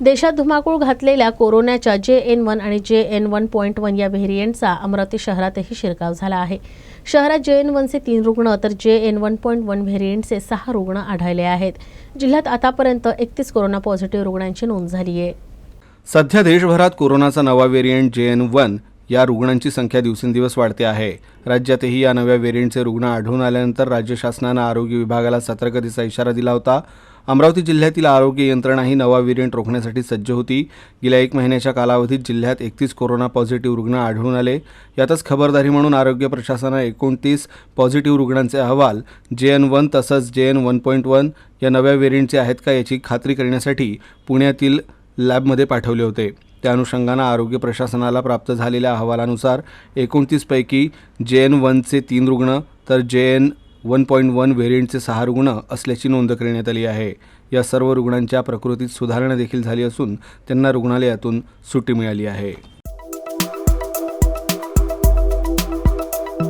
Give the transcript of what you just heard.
देशात धुमाकूळ घातलेल्या कोरोनाच्या जे एन वन आणि जे एन वन पॉईंट वन या व्हेरियंटचा अमरावती शहरातही शिरकाव झाला आहे. शहरात जे एन वनचे तीन रुग्ण तर J N one point one व्हेरियंटचे सहा रुग्ण आढळले आहेत. जिल्ह्यात आतापर्यंत एकतीस कोरोना पॉझिटिव्ह रुग्णांची नोंद झाली आहे. सध्या देशभरात कोरोनाचा नवा व्हेरियंट जे एन वन या रुग्णांची संख्या दिवसेंदिवस वाढते आहे. राज्यातही या नव्या व्हेरियंटचे रुग्ण आढळून आल्यानंतर राज्य शासनानं आरोग्य विभागाला सतर्कतेचा इशारा दिला होता. अमरावती जिल्ह्यातील आरोग्य यंत्रणा ही नवा व्हेरियंट रोखण्यासाठी सज्ज होती. गेल्या एक महिन्याच्या कालावधीत जिल्ह्यात एकतीस कोरोना पॉझिटिव्ह रुग्ण आढळून आले. यातच खबरदारी म्हणून आरोग्य प्रशासनानं एकोणतीस पॉझिटिव्ह रुग्णांचे अहवाल जे एन वन तसंच जे एन वन पॉईंट वन या नव्या व्हेरियंटचे आहेत का याची खात्री करण्यासाठी पुण्यातील लॅबमध्ये पाठवले होते. त्या अनुषंगानं आरोग्य प्रशासनाला प्राप्त झालेल्या अहवालानुसार एकोणतीसपैकी जे एन वनचे तीन रुग्ण तर J N one point one व्हेरियंटचे सहा रुग्ण असल्याची नोंद करण्यात आली आहे. या सर्व रुग्णांच्या प्रकृतीत सुधारणा देखील झाली असून त्यांना रुग्णालयातून सुट्टी मिळाली आहे.